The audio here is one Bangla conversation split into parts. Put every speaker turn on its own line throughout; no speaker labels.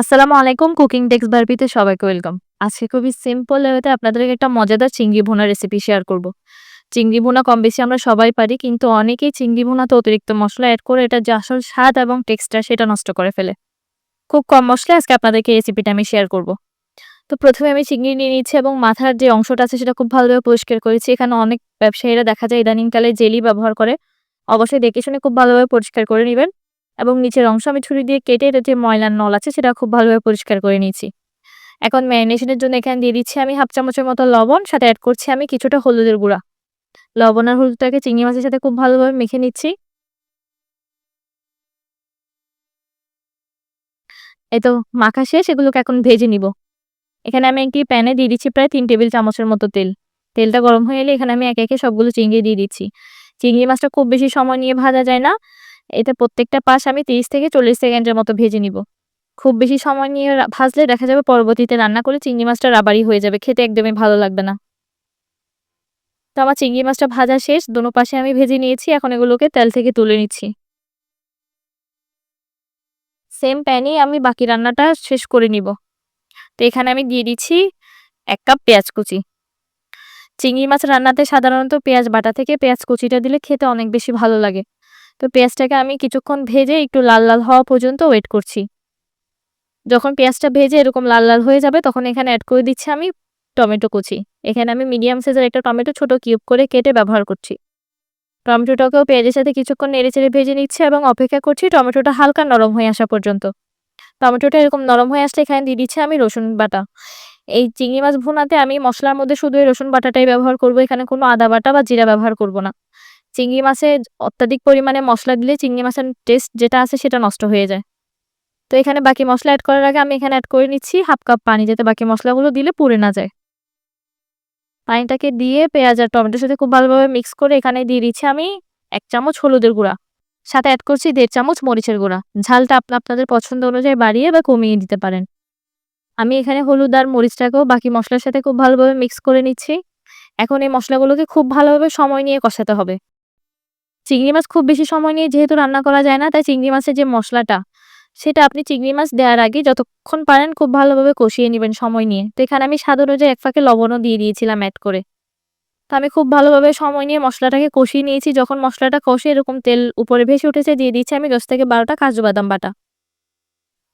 আসসালামু আলাইকুম, কুকিং টেক্স বারবিতে সবাইকে ওয়েলকাম। আজকে খুবই সিম্পল ওয়েতে আপনাদেরকে একটা মজাদার চিংড়ি ভুনা রেসিপি শেয়ার করব। চিংড়ি ভুনা কম বেশি আমরা সবাই পারি, কিন্তু অনেকেই চিংড়ি ভুনাতে অতিরিক্ত মশলা অ্যাড করে এটা যে আসল স্বাদ এবং টেক্সচার সেটা নষ্ট করে ফেলে। খুব কম মশলা আজকে আপনাদেরকে রেসিপিটা আমি শেয়ার করব। তো প্রথমে আমি চিংড়ি নিয়ে নিচ্ছি এবং মাথার যে অংশটা আছে সেটা খুব ভালোভাবে পরিষ্কার করেছি। এখানে অনেক ব্যবসায়ীরা দেখা যায় ইদানিংকালে জেলি ব্যবহার করে। অবশ্যই দেখে শুনে খুব ভালোভাবে পরিষ্কার করে নেবেন। এবং নিচের অংশ আমি ছুরি দিয়ে কেটে এটা যে ময়লার নল আছে সেটা খুব ভালোভাবে পরিষ্কার করে নিয়েছি। এখন ম্যারিনেশনের জন্য এখানে দিয়ে দিচ্ছি আমি হাফ চামচের মতো লবণ, সাথে অ্যাড করছি আমি কিছুটা হলুদের গুঁড়া। লবণ আর হলুদটাকে চিংড়ি মাছের সাথে খুব ভালোভাবে মেখে নিচ্ছি। এই তো মাখা শেষ, এগুলোকে এখন ভেজে নিব। এখানে আমি একটি প্যানে দিয়ে দিচ্ছি প্রায় তিন টেবিল চামচের মতো তেল। তেলটা গরম হয়ে এলে এখানে আমি একে একে সবগুলো চিংড়ি দিয়ে দিচ্ছি। চিংড়ি মাছটা খুব বেশি সময় নিয়ে ভাজা যায় না। এতে প্রত্যেকটা পাশ আমি তিরিশ থেকে চল্লিশ সেকেন্ডের মতো ভেজে নিব। খুব বেশি সময় নিয়ে ভাজলে দেখা যাবে পরবর্তীতে রান্না করে চিংড়ি মাছটা রাবারি হয়ে যাবে, খেতে একদমই ভালো লাগবে না। তো আমার চিংড়ি মাছটা ভাজা শেষ, দুনো পাশে আমি ভেজে নিয়েছি, এখন এগুলোকে তেল থেকে তুলে নিচ্ছি। সেম প্যানেই আমি বাকি রান্নাটা শেষ করে নিব। তো এখানে আমি দিয়ে দিচ্ছি এক কাপ পেঁয়াজ কুচি। চিংড়ি মাছ রান্নাতে সাধারণত পেঁয়াজ বাটা থেকে পেঁয়াজ কুচিটা দিলে খেতে অনেক বেশি ভালো লাগে। তো পেঁয়াজটাকে আমি কিছুক্ষণ ভেজে একটু লাল লাল হওয়া পর্যন্ত ওয়েট করছি। যখন পেঁয়াজটা ভেজে এরকম লাল লাল হয়ে যাবে, তখন এখানে অ্যাড করে দিচ্ছি আমি টমেটো কুচি। এখানে আমি মিডিয়াম সাইজের একটা টমেটো ছোট কিউব করে কেটে ব্যবহার করছি। টমেটোটাকেও পেঁয়াজের সাথে কিছুক্ষণ নেড়ে চেড়ে ভেজে নিচ্ছি এবং অপেক্ষা করছি টমেটোটা হালকা নরম হয়ে আসা পর্যন্ত। টমেটোটা এরকম নরম হয়ে আসলে এখানে দিয়ে দিচ্ছি আমি রসুন বাটা। এই চিংড়ি মাছ ভুনাতে আমি মশলার মধ্যে শুধু এই রসুন বাটাটাই ব্যবহার করব, এখানে কোনো আদা বাটা বা জিরা ব্যবহার করব না। চিংড়ি মাছে অত্যাধিক পরিমাণে মশলা দিলে চিংড়ি মাছের টেস্ট যেটা আছে সেটা নষ্ট হয়ে যায়। তো এখানে বাকি মশলা অ্যাড করার আগে আমি এখানে অ্যাড করে নিচ্ছি হাফ কাপ পানি যাতে বাকি মশলাগুলো দিলে পুড়ে না যায়। পানিটাকে দিয়ে পেঁয়াজ আর টমেটোর সাথে খুব ভালোভাবে মিক্স করে এখানে দিয়ে দিচ্ছি আমি এক চামচ হলুদের গুঁড়া। সাথে অ্যাড করছি দেড় চামচ মরিচের গুঁড়া। ঝালটা আপনি আপনাদের পছন্দ অনুযায়ী বাড়িয়ে বা কমিয়ে দিতে পারেন। আমি এখানে হলুদ আর মরিচটাকেও বাকি মশলার সাথে খুব ভালোভাবে মিক্স করে নিচ্ছি। এখন এই মশলাগুলোকে খুব ভালোভাবে সময় নিয়ে কষাতে হবে। চিংড়ি মাছ খুব বেশি সময় নিয়ে যেহেতু রান্না করা যায় না, তাই চিংড়ি মাছের যে মশলাটা, সেটা আপনি চিংড়ি মাছ দেওয়ার আগে যতক্ষণ পারেন খুব ভালোভাবে কষিয়ে নেবেন সময় নিয়ে। তো এখানে আমি স্বাদ অনুযায়ী এক ফাঁকে লবণও দিয়ে দিয়েছিলাম অ্যাড করে। তো আমি খুব ভালোভাবে সময় নিয়ে মশলাটাকে কষিয়ে নিয়েছি। যখন মশলাটা কষে এরকম তেল উপরে ভেসে উঠেছে, দিয়ে দিচ্ছি আমি দশ থেকে বারোটা কাজু বাদাম বাটা।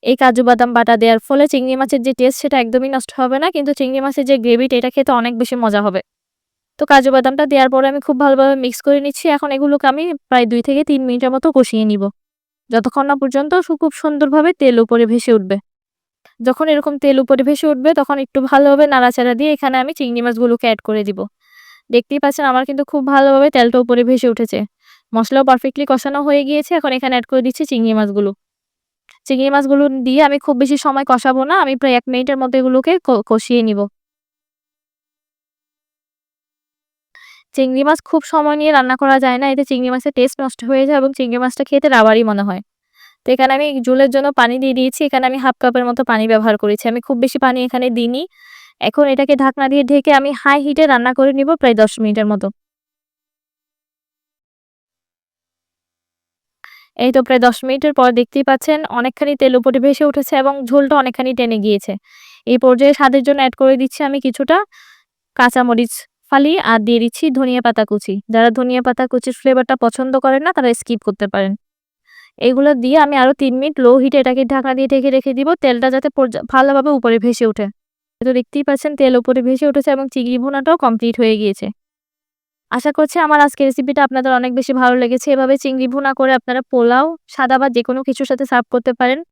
এই কাজু বাদাম বাটা দেওয়ার ফলে চিংড়ি মাছের যে টেস্ট সেটা একদমই নষ্ট হবে না, কিন্তু চিংড়ি মাছের যে গ্রেভিটা এটা খেতে অনেক বেশি মজা হবে। তো কাজু বাদামটা দেওয়ার পরে আমি খুব ভালোভাবে মিক্স করে নিচ্ছি। এখন এগুলোকে আমি প্রায় দুই থেকে তিন মিনিটের মতো কষিয়ে নিব। যতক্ষণ না পর্যন্ত খুব সুন্দরভাবে তেল উপরে ভেসে উঠবে। যখন এরকম তেল উপরে ভেসে উঠবে, তখন একটু ভালোভাবে নাড়াচাড়া দিয়ে এখানে আমি চিংড়ি মাছগুলোকে অ্যাড করে দিব। দেখতেই পাচ্ছেন আমার কিন্তু খুব ভালোভাবে তেলটা উপরে ভেসে উঠেছে। মশলাও পারফেক্টলি কষানো হয়ে গিয়েছে। এখন এখানে অ্যাড করে দিচ্ছি চিংড়ি মাছগুলো। চিংড়ি মাছগুলো দিয়ে আমি খুব বেশি সময় কষাবো না। আমি প্রায় এক মিনিটের মতো এগুলোকে কষিয়ে নিব। চিংড়ি মাছ খুব সময় নিয়ে রান্না করা যায় না। এতে চিংড়ি মাছের টেস্ট নষ্ট হয়ে যায় এবং চিংড়ি মাছটা খেতে রাবারই মনে হয়। তো এখানে আমি ঝোলের জন্য পানি দিয়ে দিয়েছি। এখানে আমি হাফ কাপের মতো পানি ব্যবহার করেছি। আমি খুব বেশি পানি এখানে দিইনি। এখন এটাকে ঢাকনা দিয়ে ঢেকে আমি হাই হিটে রান্না করে নিব প্রায় দশ মিনিটের মতো। এই তো প্রায় দশ মিনিটের পর দেখতেই পাচ্ছেন অনেকখানি তেল উপরে ভেসে উঠেছে এবং ঝোলটা অনেকখানি টেনে গিয়েছে। এই পর্যায়ে স্বাদের জন্য অ্যাড করে দিচ্ছি আমি কিছুটা কাঁচামরিচ ফালি আর দিয়ে দিচ্ছি ধনিয়া পাতা কুচি। যারা ধনিয়া পাতা কুচির ফ্লেভারটা পছন্দ করেন না, তারা স্কিপ করতে পারেন। এইগুলো দিয়ে আমি আরও তিন মিনিট লো হিটে এটাকে ঢাকনা দিয়ে ঢেকে রেখে দিব, তেলটা যাতে ভালোভাবে উপরে ভেসে ওঠে। তো দেখতেই পাচ্ছেন তেল উপরে ভেসে উঠেছে এবং চিংড়ি ভুনাটাও কমপ্লিট হয়ে গিয়েছে। আশা করছি আমার আজকের রেসিপিটা আপনাদের অনেক বেশি ভালো লেগেছে। এভাবে চিংড়ি ভুনা করে আপনারা পোলাও, সাদা বা যে কোনো কিছুর সাথে সার্ভ করতে পারেন।